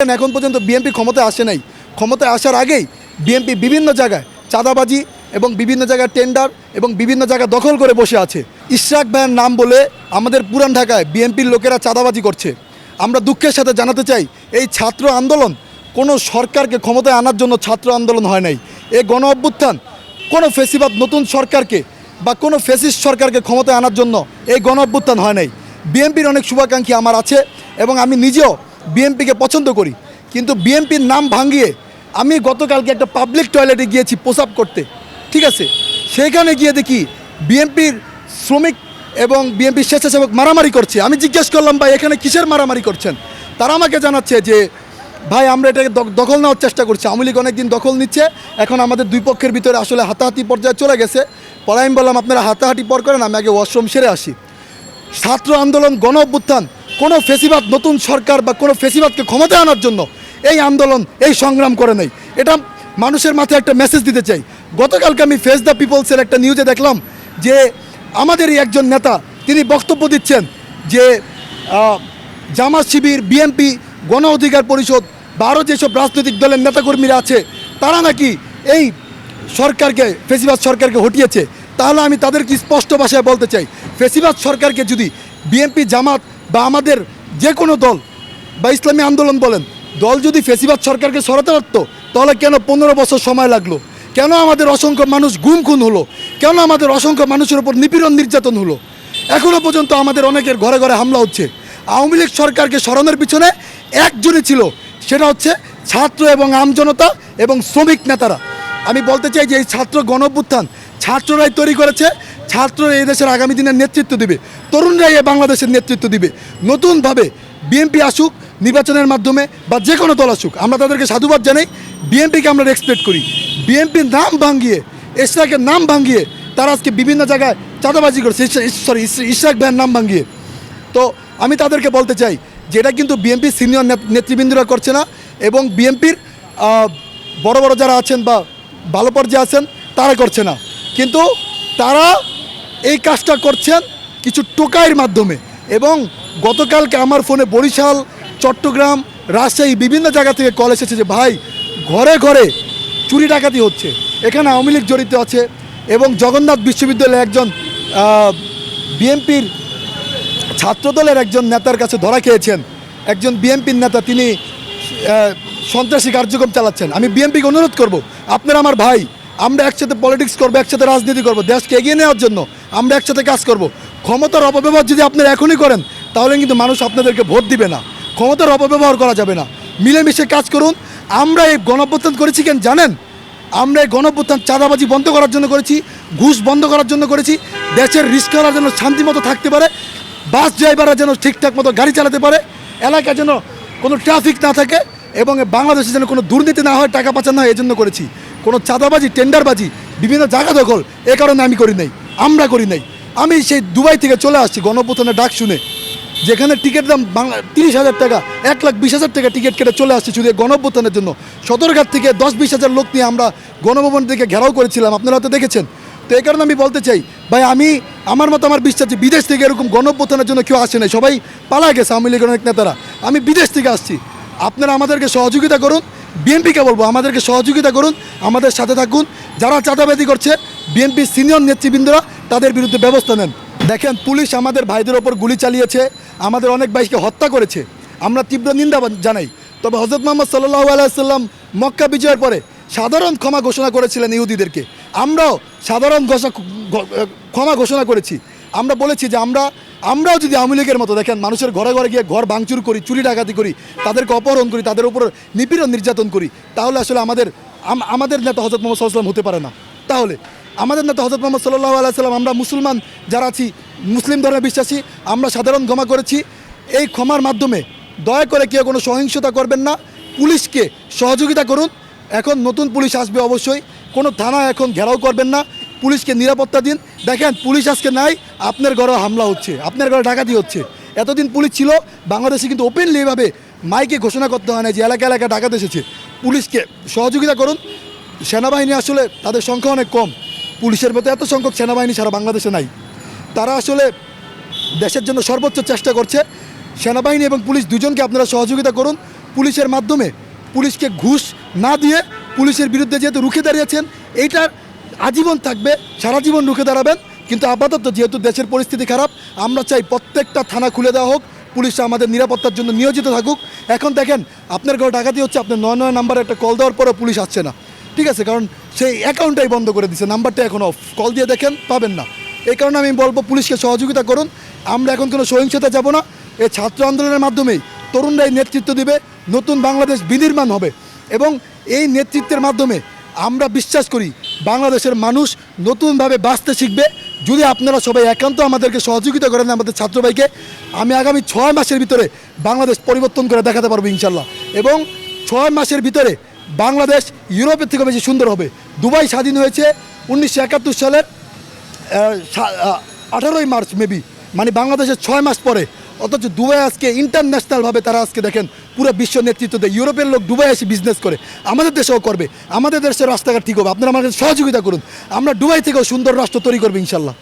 এখন পর্যন্ত বিএনপি ক্ষমতায় আসে নাই। ক্ষমতায় আসার আগেই বিএনপি বিভিন্ন জায়গায় চাঁদাবাজি এবং বিভিন্ন জায়গায় টেন্ডার এবং বিভিন্ন জায়গায় দখল করে বসে আছে। ইশরাক ভাইয়ের নাম বলে আমাদের পুরান ঢাকায় বিএনপির লোকেরা চাঁদাবাজি করছে। আমরা দুঃখের সাথে জানাতে চাই, এই ছাত্র আন্দোলন কোনো সরকারকে ক্ষমতায় আনার জন্য ছাত্র আন্দোলন হয় নাই। এই গণ অভ্যুত্থান কোনো ফেসিবাদ নতুন সরকারকে বা কোনো ফেসিস্ট সরকারকে ক্ষমতায় আনার জন্য এই গণ অভ্যুত্থান হয় নাই। বিএনপির অনেক শুভাকাঙ্ক্ষী আমার আছে এবং আমি নিজেও বিএনপিকে পছন্দ করি, কিন্তু বিএনপির নাম ভাঙিয়ে আমি গতকালকে একটা পাবলিক টয়লেটে গিয়েছি প্রসাব করতে, ঠিক আছে? সেখানে গিয়ে দেখি বিএনপির শ্রমিক এবং বিএনপির স্বেচ্ছাসেবক মারামারি করছে। আমি জিজ্ঞেস করলাম, ভাই, এখানে কিসের মারামারি করছেন? তারা আমাকে জানাচ্ছে যে, ভাই, আমরা এটাকে দখ- দখল নেওয়ার চেষ্টা করছি। আওয়ামী লীগ অনেকদিন দখল নিচ্ছে, এখন আমাদের দুই পক্ষের ভিতরে আসলে হাতাহাতি পর্যায়ে চলে গেছে। পরে আমি বললাম, আপনারা হাতাহাতি পর করেন, আমি আগে ওয়াশরুম সেরে আসি। ছাত্র আন্দোলন গণ অভ্যুত্থান কোনো ফেসিবাদ নতুন সরকার বা কোনো ফেসিবাদকে ক্ষমতায় আনার জন্য এই আন্দোলন, এই সংগ্রাম করে নেই। এটা মানুষের মাথায় একটা মেসেজ দিতে চাই। গতকালকে আমি ফেস দ্য পিপলসের একটা নিউজে দেখলাম যে আমাদেরই একজন নেতা, তিনি বক্তব্য দিচ্ছেন যে জামাত শিবির, বিএনপি, গণ অধিকার পরিষদ বা আরও যেসব রাজনৈতিক দলের নেতাকর্মীরা আছে, তারা নাকি এই সরকারকে, ফেসিবাদ সরকারকে হটিয়েছে। তাহলে আমি তাদেরকে স্পষ্ট ভাষায় বলতে চাই। ফেসিবাদ সরকারকে যদি বিএনপি জামাত বা আমাদের যে কোনো দল বা ইসলামী আন্দোলন বলেন, দল যদি ফেসিবাদ সরকারকে সরাতে পারত, তাহলে কেন পনেরো বছর সময় লাগল? কেন আমাদের অসংখ্য মানুষ গুম খুন হলো? কেন আমাদের অসংখ্য মানুষের উপর নিপীড়ন নির্যাতন হলো? এখনও পর্যন্ত আমাদের অনেকের ঘরে ঘরে হামলা হচ্ছে। আওয়ামী লীগ সরকারকে সরানোর পিছনে একজনই ছিল, সেটা হচ্ছে ছাত্র এবং আমজনতা এবং শ্রমিক নেতারা। আমি বলতে চাই যে এই ছাত্র গণঅভ্যুত্থান ছাত্ররাই তৈরি করেছে ছাত্ররা এই দেশের আগামী দিনের নেতৃত্ব দিবে। তরুণরাই এই বাংলাদেশের নেতৃত্ব দিবে। নতুনভাবে বিএনপি আসুক, নির্বাচনের মাধ্যমে বা যে কোনো দল আসুক, আমরা তাদেরকে সাধুবাদ জানাই। বিএনপিকে আমরা রেসপেক্ট করি। বিএনপির নাম ভাঙ্গিয়ে এশরাকের নাম ভাঙ্গিয়ে তারা আজকে বিভিন্ন জায়গায় চাঁদাবাজি করছে। সরি ইশরাক ভাইয়ের নাম ভাঙ্গিয়ে তো আমি তাদেরকে বলতে চাই যে এটা কিন্তু বিএনপির সিনিয়র নেতৃবৃন্দরা করছে না এবং বিএনপির বড় বড় যারা আছেন বা ভালো পর্যায়ে আছেন, তারা করছে না। কিন্তু তারা এই কাজটা করছেন কিছু টোকাইয়ের মাধ্যমে এবং গতকালকে আমার ফোনে বরিশাল, চট্টগ্রাম, রাজশাহী বিভিন্ন জায়গা থেকে কল এসেছে যে, ভাই, ঘরে ঘরে চুরি ডাকাতি হচ্ছে। এখানে আওয়ামী লীগ জড়িত আছে এবং জগন্নাথ বিশ্ববিদ্যালয়ে একজন বিএনপির ছাত্রদলের একজন নেতার কাছে ধরা খেয়েছেন। একজন বিএনপির নেতা, তিনি সন্ত্রাসী কার্যক্রম চালাচ্ছেন। আমি বিএনপিকে অনুরোধ করব, আপনারা আমার ভাই আমরা একসাথে পলিটিক্স করব, একসাথে রাজনীতি করব, দেশকে এগিয়ে নেওয়ার জন্য আমরা একসাথে কাজ করব। ক্ষমতার অপব্যবহার যদি আপনারা এখনই করেন, তাহলে কিন্তু মানুষ আপনাদেরকে ভোট দিবে না। ক্ষমতার অপব্যবহার করা যাবে না। মিলেমিশে কাজ করুন। আমরা এই গণঅভ্যুত্থান করেছি কেন জানেন? আমরা এই গণঅভ্যুত্থান চাঁদাবাজি বন্ধ করার জন্য করেছি, ঘুষ বন্ধ করার জন্য করেছি। দেশের রিস্কওয়ালা যেন শান্তিমতো থাকতে পারে, বাস ড্রাইভাররা যেন ঠিকঠাক মতো গাড়ি চালাতে পারে এলাকা যেন কোনো ট্রাফিক না থাকে এবং বাংলাদেশে যেন কোনো দুর্নীতি না হয়, টাকা পাচার না হয় এই জন্য করেছি। কোনো চাঁদাবাজি, টেন্ডারবাজি, বিভিন্ন জায়গা দখল, এ কারণে আমি করি নাই, আমরা করি নাই। আমি সেই দুবাই থেকে চলে আসছি, গণঅভ্যুত্থানের ডাক শুনে। যেখানে টিকিট দাম বাংলা তিরিশ হাজার টাকা, এক লাখ বিশ হাজার টাকা টিকিট কেটে চলে আসছে শুধু গণঅভ্যুত্থানের জন্য। সদরঘাট থেকে দশ বিশ হাজার লোক নিয়ে আমরা গণভবন থেকে ঘেরাও করেছিলাম, আপনারা হয়তো দেখেছেন। তো এই কারণে আমি বলতে চাই, ভাই, আমি, আমার মতো আমার বিশ্বাস যে বিদেশ থেকে এরকম গণঅভ্যুত্থানের জন্য কেউ আসে নাই। সবাই পালা গেছে, আওয়ামী লীগের অনেক নেতারা। আমি বিদেশ থেকে আসছি। আপনারা আমাদেরকে সহযোগিতা করুন। বিএনপিকে বলব, আমাদেরকে সহযোগিতা করুন, আমাদের সাথে থাকুন। যারা চাঁদাবাদি করছে বিএনপির সিনিয়র নেতৃবৃন্দরা, তাদের বিরুদ্ধে ব্যবস্থা নেন। দেখেন, পুলিশ আমাদের ভাইদের ওপর গুলি চালিয়েছে, আমাদের অনেক ভাইকে হত্যা করেছে। আমরা তীব্র নিন্দা জানাই। তবে হজরত মোহাম্মদ সাল্লাহ আলাইসাল্লাম মক্কা বিজয়ের পরে সাধারণ ক্ষমা ঘোষণা করেছিলেন ইহুদিদেরকে। আমরাও সাধারণ ঘোষণা ক্ষমা ঘোষণা করেছি। আমরা বলেছি যে আমরা আমরাও যদি আওয়ামী লীগের মতো দেখেন, মানুষের ঘরে ঘরে গিয়ে ঘর ভাঙচুর করি, চুরি ডাকাতি করি তাদেরকে অপহরণ করি, তাদের উপর নিপীড়ন নির্যাতন করি, তাহলে আসলে আমাদের, আম- আমাদের নেতা হজরত মোহাম্মদ সাল্লাম হতে পারে না। তাহলে আমাদের নেতা হজরত মোহাম্মদ সাল্লাহ আলাইসাল্লাম আমরা মুসলমান যারা আছি, মুসলিম ধর্মে বিশ্বাসী, আমরা সাধারণ ক্ষমা করেছি। এই ক্ষমার মাধ্যমে দয়া করে কেউ কোনো সহিংসতা করবেন না, পুলিশকে সহযোগিতা করুন। এখন নতুন পুলিশ আসবে অবশ্যই, কোনো থানা এখন ঘেরাও করবেন না। পুলিশকে নিরাপত্তা দিন। দেখেন, পুলিশ আজকে নাই, আপনার ঘরে হামলা হচ্ছে, আপনার ঘরে ডাকাতি হচ্ছে। এতদিন পুলিশ ছিল, বাংলাদেশে কিন্তু ওপেনলি এভাবে মাইকে ঘোষণা করতে হয় না যে এলাকা এলাকা ডাকাত এসেছে। পুলিশকে সহযোগিতা করুন। সেনাবাহিনী আসলে তাদের সংখ্যা অনেক কম। পুলিশের মতো এত সংখ্যক সেনাবাহিনী সারা বাংলাদেশে নাই। তারা আসলে দেশের জন্য সর্বোচ্চ চেষ্টা করছে। সেনাবাহিনী এবং পুলিশ দুজনকে আপনারা সহযোগিতা করুন। পুলিশের মাধ্যমে পুলিশকে ঘুষ না দিয়ে পুলিশের বিরুদ্ধে যেহেতু রুখে দাঁড়িয়েছেন, এইটার আজীবন থাকবে, সারা জীবন রুখে দাঁড়াবেন। কিন্তু আপাতত যেহেতু দেশের পরিস্থিতি খারাপ, আমরা চাই প্রত্যেকটা থানা খুলে দেওয়া হোক, পুলিশ আমাদের নিরাপত্তার জন্য নিয়োজিত থাকুক। এখন দেখেন, আপনার ঘরে ডাকাতি হচ্ছে আপনার নয় নয় নাম্বারে একটা কল দেওয়ার পরেও পুলিশ আসছে না। ঠিক আছে, কারণ সেই অ্যাকাউন্টটাই বন্ধ করে দিচ্ছে নাম্বারটা এখন অফ কল দিয়ে দেখেন, পাবেন না। এই কারণে আমি বলব, পুলিশকে সহযোগিতা করুন। আমরা এখন কোনো সহিংসতা যাব না। এই ছাত্র আন্দোলনের মাধ্যমেই তরুণরাই নেতৃত্ব দিবে, নতুন বাংলাদেশ বিনির্মাণ হবে। এবং এই নেতৃত্বের মাধ্যমে আমরা বিশ্বাস করি বাংলাদেশের মানুষ নতুনভাবে বাঁচতে শিখবে। যদি আপনারা সবাই একান্ত আমাদেরকে সহযোগিতা করেন আমাদের ছাত্র ভাইকে আমি আগামী ছয় মাসের ভিতরে বাংলাদেশ পরিবর্তন করে দেখাতে পারব ইনশাল্লাহ। এবং ছয় মাসের ভিতরে বাংলাদেশ ইউরোপের থেকে বেশি সুন্দর হবে। দুবাই স্বাধীন হয়েছে উনিশশো একাত্তর সালের আঠারোই মার্চ মেবি। মানে বাংলাদেশের ছয় মাস পরে অথচ দুবাই আজকে ইন্টারন্যাশনালভাবে তারা আজকে দেখেন পুরো বিশ্ব নেতৃত্ব দেয়। ইউরোপের লোক দুবাই এসে বিজনেস করে। আমাদের দেশেও করবে। আমাদের দেশের রাস্তাঘাট ঠিক হবে। আপনারা আমাদের সহযোগিতা করুন। আমরা দুবাই থেকেও সুন্দর রাষ্ট্র তৈরি করব ইনশাল্লাহ।